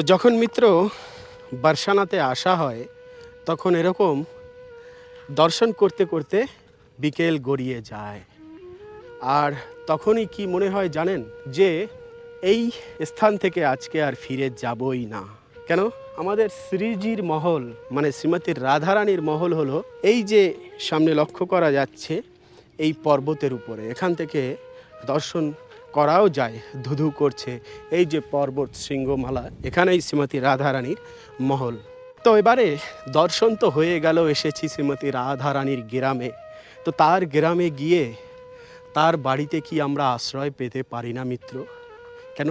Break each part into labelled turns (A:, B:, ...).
A: তো যখন মিত্র বার্সানাতে আসা হয়, তখন এরকম দর্শন করতে করতে বিকেল গড়িয়ে যায়। আর তখনই কি মনে হয় জানেন যে, এই স্থান থেকে আজকে আর ফিরে যাবই না। কেন? আমাদের শ্রীজির মহল মানে শ্রীমতী রাধারানীর মহল হলো এই যে সামনে লক্ষ্য করা যাচ্ছে, এই পর্বতের উপরে। এখান থেকে দর্শন করাও যায়, ধুধু করছে। এই যে পর্বত শৃঙ্গমালা, এখানেই শ্রীমতী রাধারানীর মহল। তো এবারে দর্শন তো হয়ে গেল, এসেছি শ্রীমতী রাধারানীর গ্রামে। তো তার গ্রামে গিয়ে তার বাড়িতে কি আমরা আশ্রয় পেতে পারি না, মিত্র? কেন?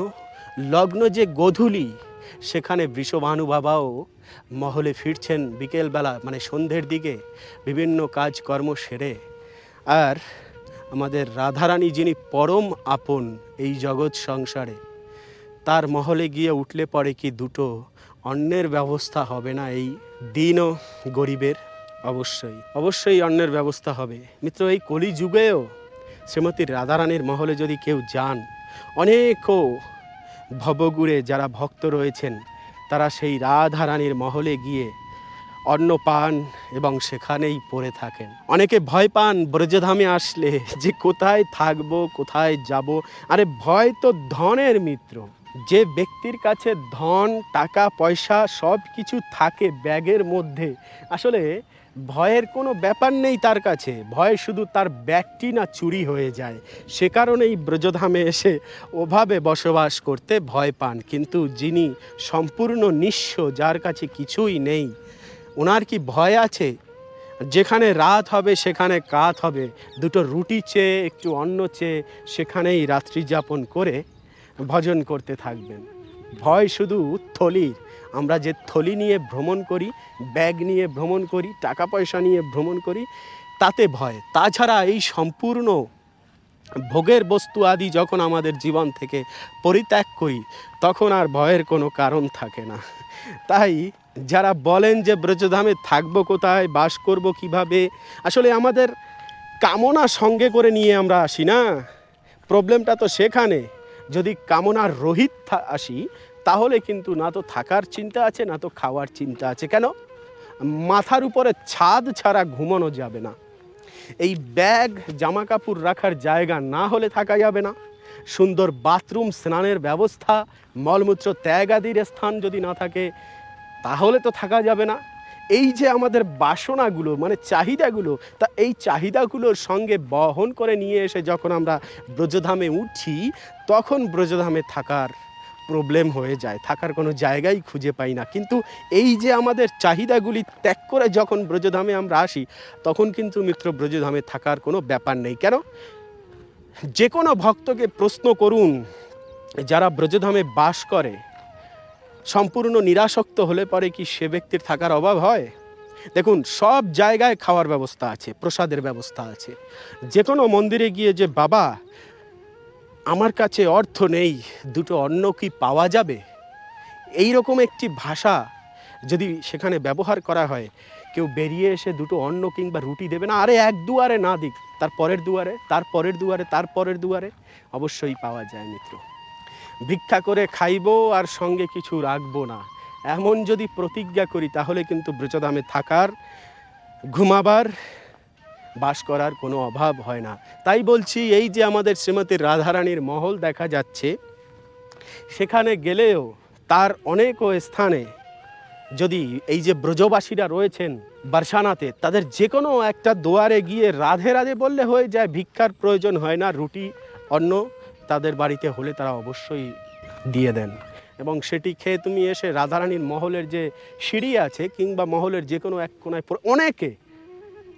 A: লগ্ন যে গোধূলি, সেখানে বৃষভানু বাবাও মহলে ফিরছেন বিকেলবেলা মানে সন্ধ্যের দিকে, বিভিন্ন কাজকর্ম সেরে। আর আমাদের রাধারানী যিনি পরম আপন এই জগৎ সংসারে, তার মহলে গিয়ে উঠলে পরে কি দুটো অন্যের ব্যবস্থা হবে না এই দিনও গরিবের? অবশ্যই অবশ্যই অন্যের ব্যবস্থা হবে। মিত্র, এই কলি যুগেও শ্রীমতী রাধারানীর মহলে যদি কেউ যান অনেকও ভবগুড়ে যারা ভক্ত রয়েছেন, তারা সেই রাধারানীর মহলে গিয়ে অন্ন পান এবং সেখানেই পড়ে থাকেন। অনেকে ভয় পান, ব্রজধামে আসলে যে কোথায় থাকব, কোথায় যাব। আরে ভয় তো ধনের মিত্র। যে ব্যক্তির কাছে ধন, টাকা, পয়সা সব কিছু থাকে ব্যাগের মধ্যে, আসলে ভয়ের কোনো ব্যাপার নেই তার কাছে। ভয় শুধু তার ব্যাগটি না চুরি হয়ে যায়। সে কারণেই ব্রজধামে এসে ওভাবে বসবাস করতে ভয় পান। কিন্তু যিনি সম্পূর্ণ নিঃস্ব, যার কাছে কিছুই নেই ওনার কি ভয় আছে? যেখানে রাত হবে, সেখানে কাত হবে। দুটো রুটি চেয়ে, একটু অন্ন চেয়ে, সেখানেই রাত্রি যাপন করে ভজন করতে থাকবেন। ভয় শুধু থলির। আমরা যে থলি নিয়ে ভ্রমণ করি, ব্যাগ নিয়ে ভ্রমণ করি টাকা পয়সা নিয়ে ভ্রমণ করি, তাতে ভয়। তাছাড়া এই সম্পূর্ণ ভোগের বস্তু আদি যখন আমাদের জীবন থেকে পরিত্যাগ করি, তখন আর ভয়ের কোনো কারণ থাকে না। তাই যারা বলেন যে ব্রজধামে থাকব কোথায়, বাস করব কীভাবে, আসলে আমাদের কামনা সঙ্গে করে নিয়ে আমরা আসি না। প্রবলেমটা তো সেখানে। যদি কামনার রহিত আসি, তাহলে কিন্তু না তো থাকার চিন্তা আছে, না তো খাওয়ার চিন্তা আছে। কেন? মাথার উপরে ছাদ ছাড়া ঘুমানো যাবে না। এই ব্যাগ জামা কাপড় রাখার জায়গা না হলে থাকা যাবে না। সুন্দর বাথরুম, স্নানের ব্যবস্থা, মলমূত্র ত্যাগ আদির স্থান যদি না থাকে তাহলে তো থাকা যাবে না। এই যে আমাদের বাসনাগুলো মানে চাহিদাগুলো, তা এই চাহিদাগুলোর সঙ্গে বহন করে নিয়ে এসে যখন আমরা ব্রজধামে উঠি, তখন ব্রজধামে থাকার প্রবলেম হয়ে যায়। থাকার কোনো জায়গাই খুঁজে পাই না। কিন্তু এই যে আমাদের চাহিদাগুলি ত্যাগ করে যখন ব্রজধামে আমরা আসি, তখন কিন্তু মিত্র, ব্রজধামে থাকার কোনো ব্যাপার নেই। কেন? যে কোনো ভক্তকে প্রশ্ন করুন, যারা ব্রজধামে বাস করে সম্পূর্ণ নিরাসক্ত হলে পরে কি সে ব্যক্তির থাকার অভাব হয়? দেখুন, সব জায়গায় খাওয়ার ব্যবস্থা আছে, প্রসাদের ব্যবস্থা আছে। যে কোনো মন্দিরে গিয়ে যে, বাবা, আমার কাছে অর্থ নেই, দুটো অন্ন কি পাওয়া যাবে? এই রকম একটি ভাষা যদি সেখানে ব্যবহার করা হয়, কেউ বেরিয়ে এসে দুটো অন্ন কিংবা রুটি দেবে না, আরে এক দুয়ারে না দিক, তার পরের দুয়ারে, তার পরের দুয়ারে, তার পরের দুয়ারে, অবশ্যই পাওয়া যায় মিত্র। ভিক্ষা করে খাইবো আর সঙ্গে কিছু রাখব না। এমন যদি প্রতিজ্ঞা করি, তাহলে কিন্তু ব্রজধামে থাকার, ঘুমাবার, বাস করার কোনো অভাব হয় না। তাই বলছি, এই যে আমাদের শ্রীমতী রাধারানীর মহল দেখা যাচ্ছে, সেখানে গেলেও তার অনেকও স্থানে যদি এই যে ব্রজবাসীরা রয়েছেন বারসানাতে, তাদের যে কোনো একটা দুয়ারে গিয়ে রাধে রাধে বললে হয়ে যায়, ভিক্ষার প্রয়োজন হয় না, রুটি, অন্ন তাদের বাড়িতে হলে তারা অবশ্যই দিয়ে দেন। এবং সেটি খেয়ে তুমি এসে রাধারানীর মহলের যে সিঁড়ি আছে কিংবা মহলের যে কোনো এক কোনায় অনেকে,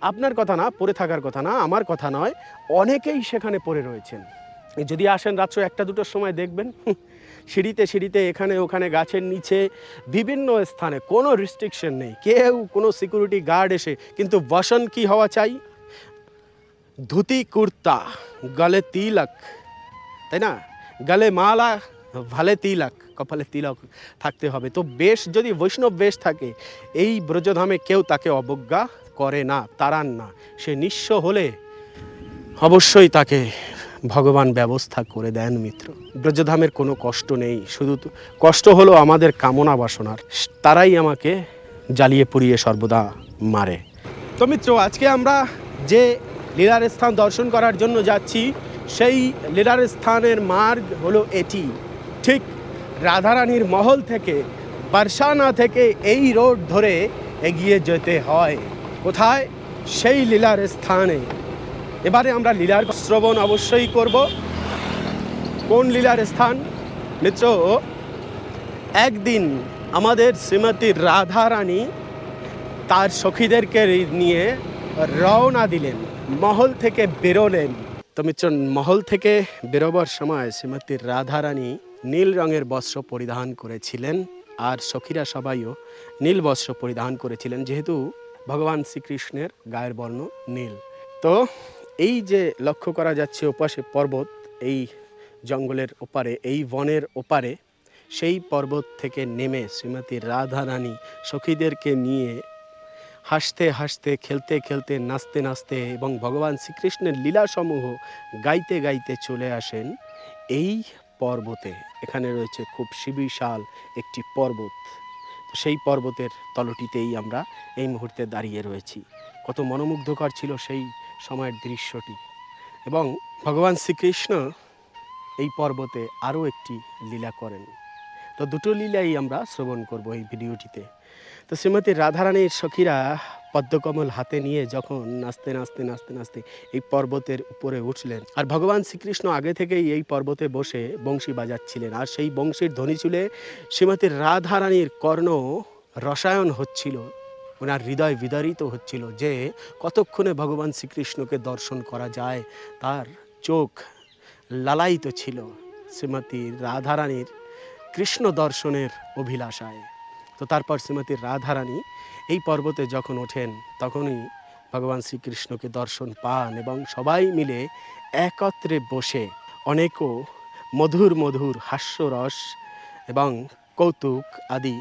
A: আপনার কথা না, পড়ে থাকার কথা না, আমার কথা নয়, অনেকেই সেখানে পড়ে রয়েছেন। যদি আসেন রাত্র একটা দুটোর সময় দেখবেন সিঁড়িতে সিঁড়িতে এখানে ওখানে গাছের নিচে বিভিন্ন স্থানে কোনো রিস্ট্রিকশন নেই। কেউ কোনো সিকিউরিটি গার্ড এসে, কিন্তু বসন কি হওয়া চাই? ধুতি, কুর্তা, গলে তিলক। তাই না? গলে মালা, ভালে তিলক, কপালে তিলক থাকতে হবে। তো বেশ যদি বৈষ্ণব বেশ থাকে, এই ব্রজধামে কেউ তাকে অবজ্ঞা করে না তারান না। সে নিঃস্ব হলে অবশ্যই তাকে ভগবান ব্যবস্থা করে দেন মিত্র। ব্রজধামের কোনো কষ্ট নেই, শুধু কষ্ট হলো আমাদের কামনা বাসনার। তারাই আমাকে জ্বালিয়ে পুড়িয়ে সর্বদা মারে। তো মিত্র, আজকে আমরা যে লীলার স্থান দর্শন করার জন্য যাচ্ছি সেই লীলার স্থানের মার্গ হলো এটি। ঠিক রাধারানীর মহল থেকে, বারসানা থেকে এই রোড ধরে এগিয়ে যেতে হয়। কোথায়? সেই লীলার স্থানে। এবারে আমরা লীলার শ্রবণ অবশ্যই করব। কোন লীলার স্থান? মিত্র, একদিন আমাদের শ্রীমতী রাধারানী তার সখীদেরকে নিয়ে রওনা দিলেন, মহল থেকে বেরোলেন। তো মহল থেকে বেরোবার সময় শ্রীমতী রাধারানী নীল রঙের বস্ত্র পরিধান করেছিলেন আর সখীরা সবাইও নীল বস্ত্র পরিধান করেছিলেন, যেহেতু ভগবান শ্রীকৃষ্ণের গায়ের বর্ণ নীল। তো এই যে লক্ষ্য করা যাচ্ছে ওপাশে পর্বত, এই জঙ্গলের ওপারে, এই বনের ওপারে, সেই পর্বত থেকে নেমে শ্রীমতী রাধারানী সখীদেরকে নিয়ে হাসতে হাসতে, খেলতে খেলতে, নাচতে নাচতে এবং ভগবান শ্রীকৃষ্ণের লীলাসমূহ গাইতে গাইতে চলে আসেন এই পর্বতে। এখানে রয়েছে খুব সুবিশাল একটি পর্বত। সেই পর্বতের তলটিতেই আমরা এই মুহূর্তে দাঁড়িয়ে রয়েছি। কত মনোমুগ্ধকর ছিল সেই সময়ের দৃশ্যটি। এবং ভগবান শ্রীকৃষ্ণ এই পর্বতে আরও একটি লীলা করেন। তো দুটো লীলাই আমরা শ্রবণ করব এই ভিডিওটিতে। তো শ্রীমতী রাধারানীর সখীরা পদ্মকমল হাতে নিয়ে যখন নাচতে নাচতে নাচতে নাচতে এই পর্বতের উপরে উঠলেন। আর ভগবান শ্রীকৃষ্ণ আগে থেকেই এই পর্বতে বসে বংশী বাজাচ্ছিলেন। আর সেই বংশীর ধ্বনি চুলে শ্রীমতী রাধারানীর কর্ণ রসায়ন হচ্ছিল, ওনার হৃদয় বিদারিত হচ্ছিল যে কতক্ষণে ভগবান শ্রীকৃষ্ণকে দর্শন করা যায়, তার চোখ লালায়িত ছিল শ্রীমতী রাধারানীর কৃষ্ণ দর্শনের অভিলাষায়। তো তারপর শ্রীমতী রাধারানী এই পর্বতে যখন ওঠেন, তখনই ভগবান শ্রীকৃষ্ণকে দর্শন পান এবং সবাই মিলে একত্রে বসে অনেকও মধুর মধুর হাস্যরস এবং কৌতুক আদি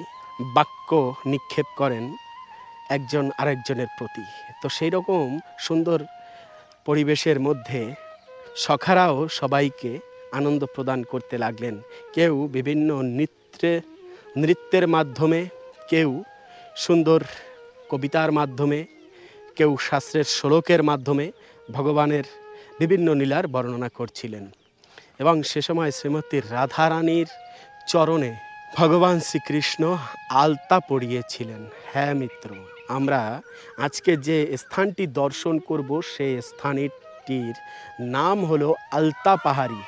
A: বাক্য নিক্ষেপ করেন একজন আরেকজনের প্রতি। তো সেই রকম সুন্দর পরিবেশের মধ্যে সখারাও সবাইকে আনন্দ প্রদান করতে লাগলেন। কেউ বিভিন্ন নৃত্যে নৃত্যের মাধ্যমে কেউ সুন্দর কবিতার মাধ্যমে, কেউ শাস্ত্রের শ্লোকের মাধ্যমে ভগবানের বিভিন্ন লীলার বর্ণনা করছিলেন। এবং সে সময় শ্রীমতী রাধারানীর চরণে ভগবান শ্রীকৃষ্ণ আলতা পড়িয়েছিলেন। হ্যাঁ মিত্র, আমরা আজকে যে স্থানটি দর্শন করব সেই স্থানটির নাম হলো আলতা পাহাড়ি।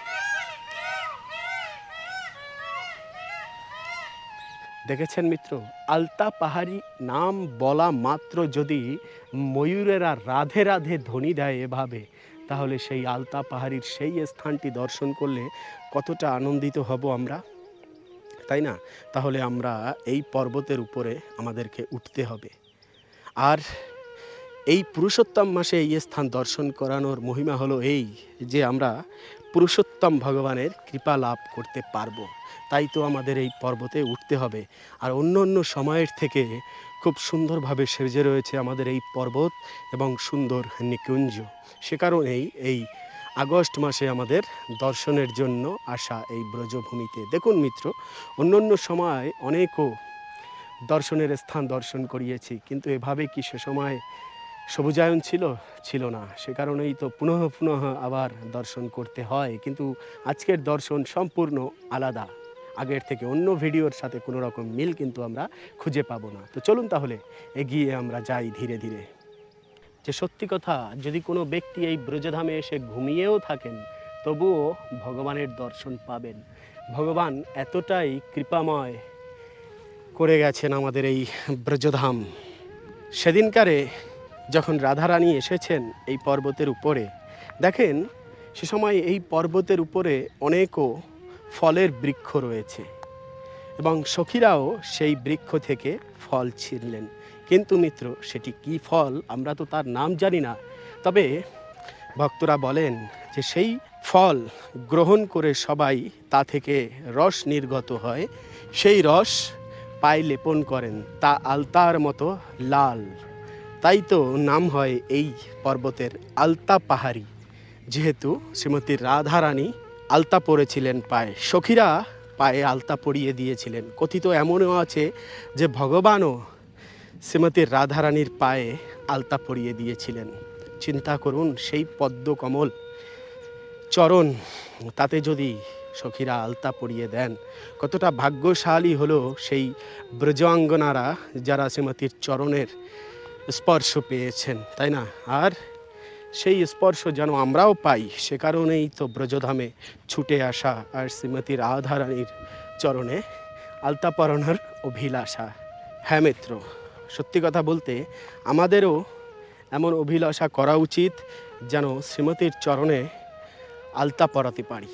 A: দেখেছেন মিত্র? আলতা পাহাড়ি নাম বলা মাত্র যদি ময়ূরেরা রাধে রাধে ধ্বনি দেয় এভাবে, তাহলে সেই আলতা পাহাড়ির সেই স্থানটি দর্শন করলে কতটা আনন্দিত হব আমরা? তাই না? তাহলে আমরা এই পর্বতের উপরে আমাদেরকে উঠতে হবে। আর এই পুরুষোত্তম মাসে এই স্থান দর্শন করানোর মহিমা হলো এই যে আমরা পুরুষোত্তম ভগবানের কৃপা লাভ করতে পারব। তাই তো আমাদের এই পর্বতে উঠতে হবে। আর অন্য অন্য সময়ের থেকে খুব সুন্দরভাবে সেজে রয়েছে আমাদের এই পর্বত এবং সুন্দর নিকুঞ্জ। সে কারণেই এই আগস্ট মাসে আমাদের দর্শনের জন্য আসা এই ব্রজভূমিতে। দেখুন মিত্র, অন্য অন্য সময় অনেকও দর্শনের স্থান দর্শন করিয়েছি, কিন্তু এভাবে কি সে সময় সবুজায়ন ছিল ছিল না। সে কারণেই তো পুনঃ পুনঃ আবার দর্শন করতে হয়। কিন্তু আজকের দর্শন সম্পূর্ণ আলাদা। আগের থেকে অন্য ভিডিওর সাথে কোনো রকম মিল কিন্তু আমরা খুঁজে পাবো না। তো চলুন তাহলে, এগিয়ে আমরা যাই ধীরে ধীরে। যে সত্যি কথা, যদি কোনো ব্যক্তি এই ব্রজধামে এসে ঘুমিয়েও থাকেন, তবুও ভগবানের দর্শন পাবেন। ভগবান এতটাই কৃপাময় করে গেছেন আমাদের এই ব্রজধাম। সেদিনকারে যখন রাধারানী এসেছেন এই পর্বতের উপরে, দেখেন সে সময় এই পর্বতের উপরে অনেকও ফলের বৃক্ষ রয়েছে এবং সখীরাও সেই বৃক্ষ থেকে ফল ছিঁড়লেন। কিন্তু মিত্র, সেটি কি ফল? আমরা তো তার নাম জানি না। তবে ভক্তরা বলেন যে সেই ফল গ্রহণ করে সবাই তা থেকে রস নির্গত হয়। সেই রস পায়ে লেপন করেন, তা আলতার মতো লাল। তাই তো নাম হয় এই পর্বতের আলতা পাহাড়ি। যেহেতু শ্রীমতী রাধারানী আলতা পরেছিলেন পায়ে, সখীরা পায়ে আলতা পরিয়ে দিয়েছিলেন। কথিত এমনও আছে যে ভগবানও শ্রীমতী রাধারানীর পায়ে আলতা পরিয়ে দিয়েছিলেন। চিন্তা করুন, সেই পদ্ম কমল চরণ, তাতে যদি সখীরা আলতা পরিয়ে দেন, কতটা ভাগ্যশালী হলো সেই ব্রজাঙ্গনারা যারা শ্রীমতীর চরণের স্পর্শ পেয়েছেন, তাই না? আর সেই স্পর্শ যেন আমরাও পাই, সে কারণেই তো ব্রজধামে ছুটে আসা আর শ্রীমতী রাধারানীর চরণে আলতা পরানোর অভিলাষা। হ্যাঁ মিত্র, সত্যি কথা বলতে আমাদেরও এমন অভিলাষা করা উচিত যেন শ্রীমতীর চরণে আলতা পরাতে পারি।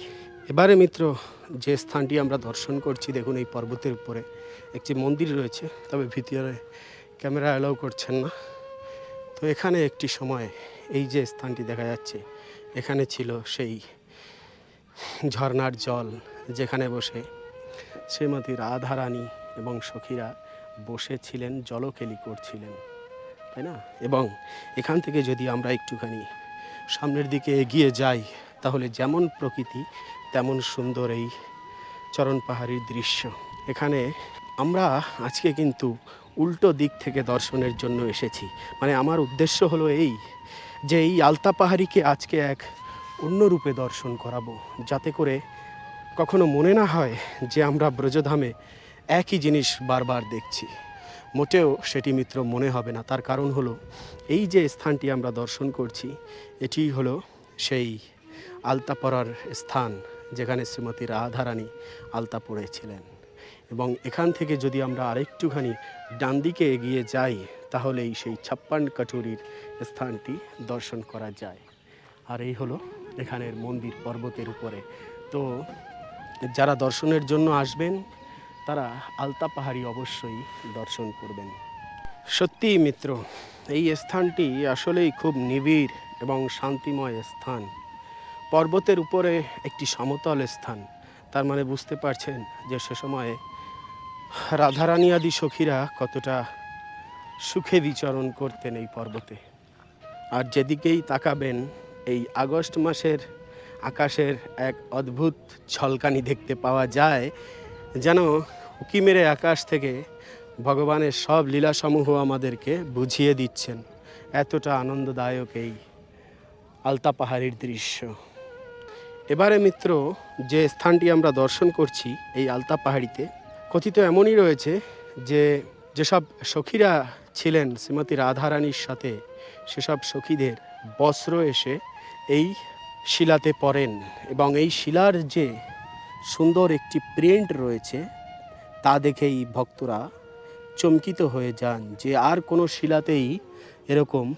A: এবারে মিত্র, যে স্থানটি আমরা দর্শন করছি, দেখুন এই পর্বতের উপরে একটি মন্দির রয়েছে, তবে ভিতরে ক্যামেরা অ্যালাউ করছেন না। তো এখানে একটি সময় এই যে স্থানটি দেখা যাচ্ছে, এখানে ছিল সেই ঝর্ণার জল যেখানে বসে শ্রীমতী রাধারানী এবং সখীরা বসেছিলেন, জলকেলি করছিলেন, তাই না? এবং এখান থেকে যদি আমরা একটুখানি সামনের দিকে এগিয়ে যাই, তাহলে যেমন প্রকৃতি, তেমন সুন্দর এই চরণ পাহাড়ির দৃশ্য। এখানে আমরা আজকে কিন্তু উল্টো দিক থেকে দর্শনের জন্য এসেছি। মানে আমার উদ্দেশ্য হলো এই, যে এই আলতা পাহাড়িকে আজকে এক অন্য রূপে দর্শন করাবো, যাতে করে কখনো মনে না হয় যে আমরা ব্রজধামে একই জিনিস বারবার দেখছি। মোটেও সেটি মিত্র মনে হবে না। তার কারণ হলো, এই যে স্থানটি আমরা দর্শন করছি, এটি হলো সেই আলতা পরার স্থান, যেখানে শ্রীমতী রাধারানী আলতা পড়েছিলেন। এবং এখান থেকে যদি আমরা আরেকটুখানি ডান দিকে এগিয়ে যাই, তাহলেই সেই ছাপ্পান কাটুরির স্থানটি দর্শন করা যায়। আর এই হলো এখানের মন্দির পর্বতের উপরে। তো যারা দর্শনের জন্য আসবেন, তারা আলতা পাহাড়ি অবশ্যই দর্শন করবেন। সত্যি মিত্র, এই স্থানটি আসলেই খুব নিবিড় এবং শান্তিময় স্থান। পর্বতের উপরে একটি সমতল স্থান। তার মানে বুঝতে পারছেন যে সে সময়ে রাধারানী আদি সখীরা কতটা সুখে বিচরণ করতেন এই পর্বতে। আর যেদিকেই তাকাবেন, এই আগস্ট মাসের আকাশের এক অদ্ভুত ঝলকানি দেখতে পাওয়া যায়, যেন উকি মেরে আকাশ থেকে ভগবানের সব লীলাসমূহ আমাদেরকে বুঝিয়ে দিচ্ছেন। এতটা আনন্দদায়ক এই আলতা পাহাড়ির দৃশ্য। এবারে মিত্র, যে স্থানটি আমরা দর্শন করছি, এই আলতা পাহাড়িতে কথিত এমনই রয়েছে যে যেসব সখীরা ছিলেন শ্রীমতী রাধারানীর সাথে, সেসব সখীদের বস্ত্র এসে এই শিলাতে পড়েন এবং এই শিলার যে সুন্দর একটি প্রিন্ট রয়েছে, তা দেখেই ভক্তরা চমকিত হয়ে যান যে আর কোনো শিলাতেই এরকম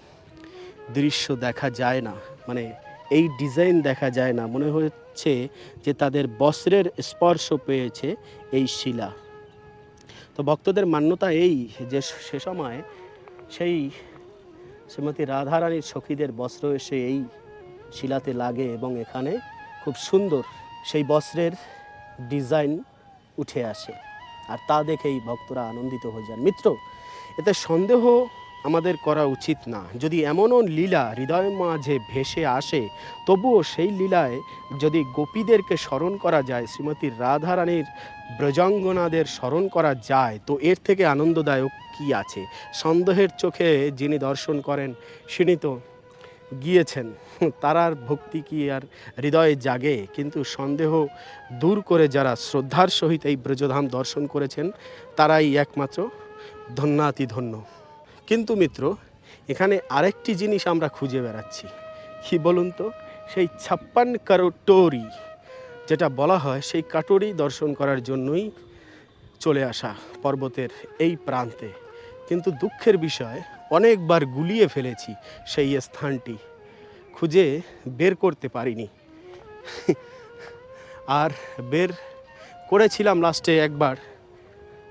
A: দৃশ্য দেখা যায় না। মানে এই ডিজাইন দেখা যায় না। মনে হচ্ছে যে তাদের বস্ত্রের স্পর্শ পেয়েছে এই শিলা। তো ভক্তদের মান্যতা এই যে সে সময় সেই শ্রীমতী রাধারানীর সখীদের বস্ত্র এসে এই শিলাতে লাগে এবং এখানে খুব সুন্দর সেই বস্ত্রের ডিজাইন উঠে আসে। আর তা দেখেই ভক্তরা আনন্দিত হয়ে যান। মিত্র, এতে সন্দেহ আমাদের করা উচিত না। যদি এমনও লীলা হৃদয় মাঝে ভেসে আসে, তবুও সেই লীলায় যদি গোপীদেরকে স্মরণ করা যায়, শ্রীমতী রাধারানীর ব্রজাঙ্গনাদের স্মরণ করা যায়, তো এর থেকে আনন্দদায়ক কি আছে? সন্দেহের চোখে যিনি দর্শন করেন তিনি তো গিয়েছেন। তারার ভক্তি কি আর হৃদয়ে জাগে? কিন্তু সন্দেহ দূর করে যারা শ্রদ্ধার সহিত এই ব্রজধাম দর্শন করেছেন, তারাই একমাত্র ধন্যাতি ধন্য কিন্তু মিত্র, এখানে আরেকটি জিনিস আমরা খুঁজে বেড়াচ্ছি। কি বলুন তো? সেই ছাপ্পান কাটোরি যেটা বলা হয় সেই কাটোরি দর্শন করার জন্যই চলে আসা পর্বতের এই প্রান্তে। কিন্তু দুঃখের বিষয়, অনেকবার গুলিয়ে ফেলেছি সেই স্থানটি, খুঁজে বের করতে পারিনি। আর বের করেছিলাম লাস্টে একবার,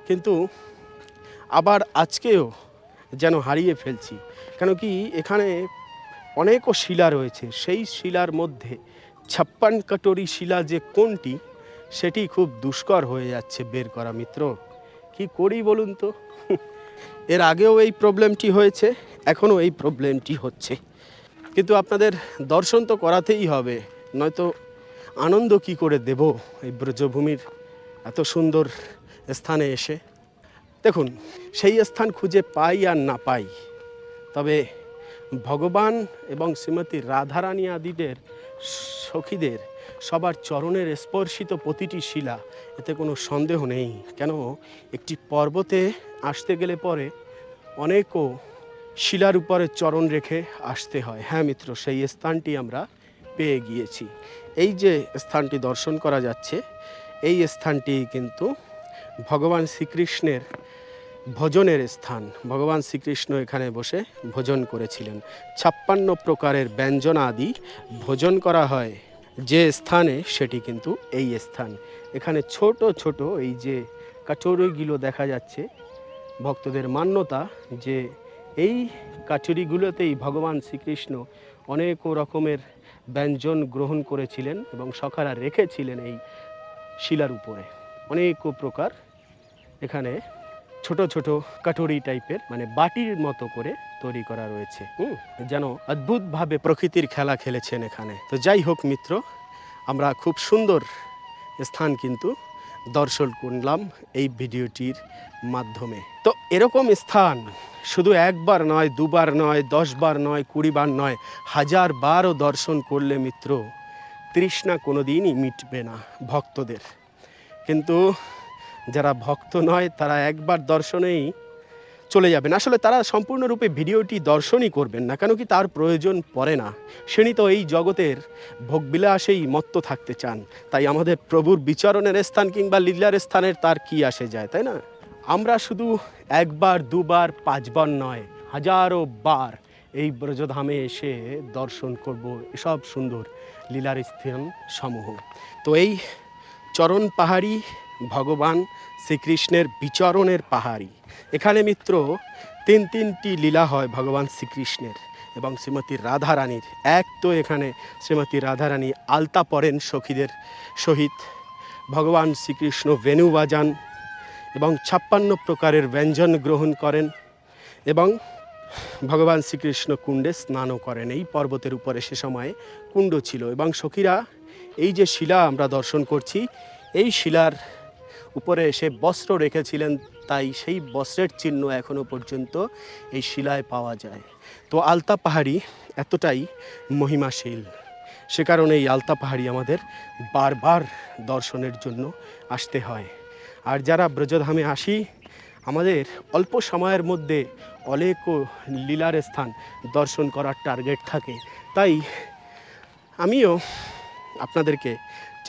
A: কিন্তু আবার আজকেও যেন হারিয়ে ফেলছি। কেন কি এখানে অনেকও শিলা রয়েছে। সেই শিলার মধ্যে ছাপ্পান কাটরি শিলা যে কোনটি, সেটি খুব দুষ্কর হয়ে যাচ্ছে বের করা মিত্র। কি করি বলুন তো? এর আগেও এই প্রবলেমটি হয়েছে, এখনও এই প্রবলেমটি হচ্ছে। কিন্তু আপনাদের দর্শন তো করাতেই হবে, নয়তো আনন্দ কি করে দেব এই ব্রজভূমির এত সুন্দর স্থানে এসে? দেখুন, সেই স্থান খুঁজে পাই আর না পাই। তবে ভগবান এবং শ্রীমতী রাধারানী আদিদের সখীদের সবার চরণের স্পর্শিত প্রতিটি শিলা, এতে কোনো সন্দেহ নেই। কেন, একটি পর্বতে আসতে গেলে পরে অনেকও শিলার উপরে চরণ রেখে আসতে হয়। হ্যাঁ মিত্র, সেই স্থানটি আমরা পেয়ে গিয়েছি। এই যে স্থানটি দর্শন করা যাচ্ছে, এই স্থানটি কিন্তু ভগবান শ্রীকৃষ্ণের ভোজনের স্থান। ভগবান শ্রীকৃষ্ণ এখানে বসে ভোজন করেছিলেন। ছাপ্পান্ন প্রকারের ব্যঞ্জন আদি ভোজন করা হয়। যে স্থানে, সেটি কিন্তু এই স্থান। এখানে ছোট ছোট এই যে কাচৌরিগুলো দেখা যাচ্ছে, ভক্তদের মান্যতা যে এই কাচুরিগুলোতেই ভগবান শ্রীকৃষ্ণ অনেক রকমের ব্যঞ্জন গ্রহণ করেছিলেন এবং সখারা রেখেছিলেন এই শিলার উপরে। অনেক প্রকার এখানে ছোট ছোট কাটুরি টাইপের মানে বাটির মতো করে তৈরি করা রয়েছে। হুম, যেন অদ্ভুতভাবে প্রকৃতির খেলা খেলেছেন এখানে। তো যাই হোক মিত্র, আমরা খুব সুন্দর স্থান কিন্তু দর্শন করলাম এই ভিডিওটির মাধ্যমে। তো এরকম স্থান শুধু একবার নয়, দুবার নয়, দশবার নয়, কুড়িবার নয়, হাজার বারও দর্শন করলে মিত্র, তৃষ্ণা কোনো দিনই মিটবে না ভক্তদের। কিন্তু যারা ভক্ত নয়, তারা একবার দর্শনেই চলে যাবেন। আসলে তারা সম্পূর্ণরূপে ভিডিওটি দর্শনই করবেন না, কেন কি তার প্রয়োজন পড়ে না। সেনি তো এই জগতের ভোগবিলাসেই মত্ত থাকতে চান। তাই আমাদের প্রভুর বিচরণের স্থান কিংবা লীলার স্থানের তার কি আসে যায়, তাই না? আমরা শুধু একবার, দুবার, পাঁচবার নয়, হাজারো বার এই ব্রজধামে এসে দর্শন করব এসব সুন্দর লীলার স্থান সমূহ। তো এই চরণ পাহাড়ি ভগবান শ্রীকৃষ্ণের বিচরণের পাহাড়ি। এখানে মিত্র, তিন তিনটি লীলা হয় ভগবান শ্রীকৃষ্ণের এবং শ্রীমতী রাধারানীর। এক তো এখানে শ্রীমতী রাধারানী আলতা পরেন সখীদের সহিত। ভগবান শ্রীকৃষ্ণ বেণু বাজান এবং ছাপ্পান্ন প্রকারের ব্যঞ্জন গ্রহণ করেন এবং ভগবান শ্রীকৃষ্ণ কুণ্ডে স্নানও করেন। এই পর্বতের উপরে সে সময়ে কুণ্ড ছিল এবং সখীরা, এই যে শিলা আমরা দর্শন করছি, এই শিলার উপরে এসে বস্ত্র রেখেছিলেন, তাই সেই বস্ত্রের চিহ্ন এখনও পর্যন্ত এই শিলায় পাওয়া যায়। তো আলতা পাহাড়ি এতটাই মহিমাশীল। সে কারণে এই আলতা পাহাড়ি আমাদের বারবার দর্শনের জন্য আসতে হয়। আর যারা ব্রজধামে আসি, আমাদের অল্প সময়ের মধ্যে অনেক লীলার স্থান দর্শন করার টার্গেট থাকে। তাই আমিও আপনাদেরকে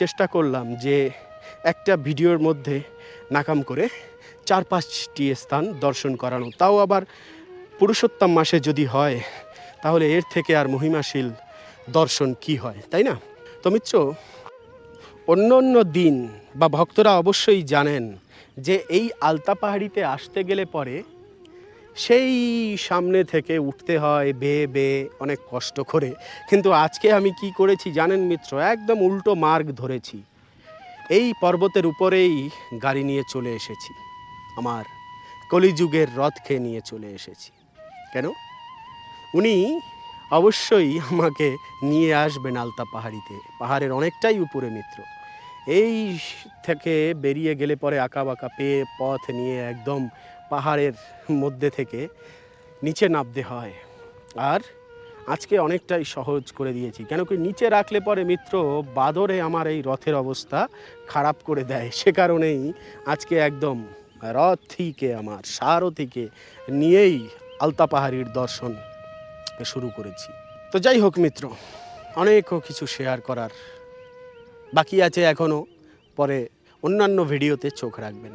A: চেষ্টা করলাম যে একটা ভিডিওর মধ্যে নাকাম করে চার পাঁচটি স্থান দর্শন করানো তাও আবার পুরুষোত্তম মাসে যদি হয়, তাহলে এর থেকে আর মহিমাশীল দর্শন কি হয়, তাই না? তো মিত্র, অন্য অন্য দিন বা ভক্তরা অবশ্যই জানেন যে এই আলতা পাহাড়িতে আসতে গেলে পরে সেই সামনে থেকে উঠতে হয়, বেয়ে বেয়ে অনেক কষ্ট করে। কিন্তু আজকে আমি কি করেছি জানেন মিত্র? একদম উল্টো মার্গ ধরেছি। এই পর্বতের উপরেই গাড়ি নিয়ে চলে এসেছি। আমার কলিযুগের রথ খেয়ে নিয়ে চলে এসেছি। কেন? উনি অবশ্যই আমাকে নিয়ে আসবেন আলতা পাহাড়িতে। পাহাড়ের অনেকটাই উপরে মিত্র। এই থেকে বেরিয়ে গেলে পরে আঁকা বাঁকা পেয়ে পথ নিয়ে একদম পাহাড়ের মধ্যে থেকে নিচে নামতে হয়। আর আজকে অনেকটাই সহজ করে দিয়েছি। কেন কি নিচে রাখলে পরে মিত্র বাদরে আমার এই রথের অবস্থা খারাপ করে দেয়। সে কারণেই আজকে একদম রথ থেকে আমার, সারথিকে নিয়েই আলতা পাহাড়ির দর্শন শুরু করেছি। তো যাই হোক মিত্র, অনেক কিছু শেয়ার করার বাকি আছে এখনও পরে অন্যান্য ভিডিওতে চোখ রাখবেন।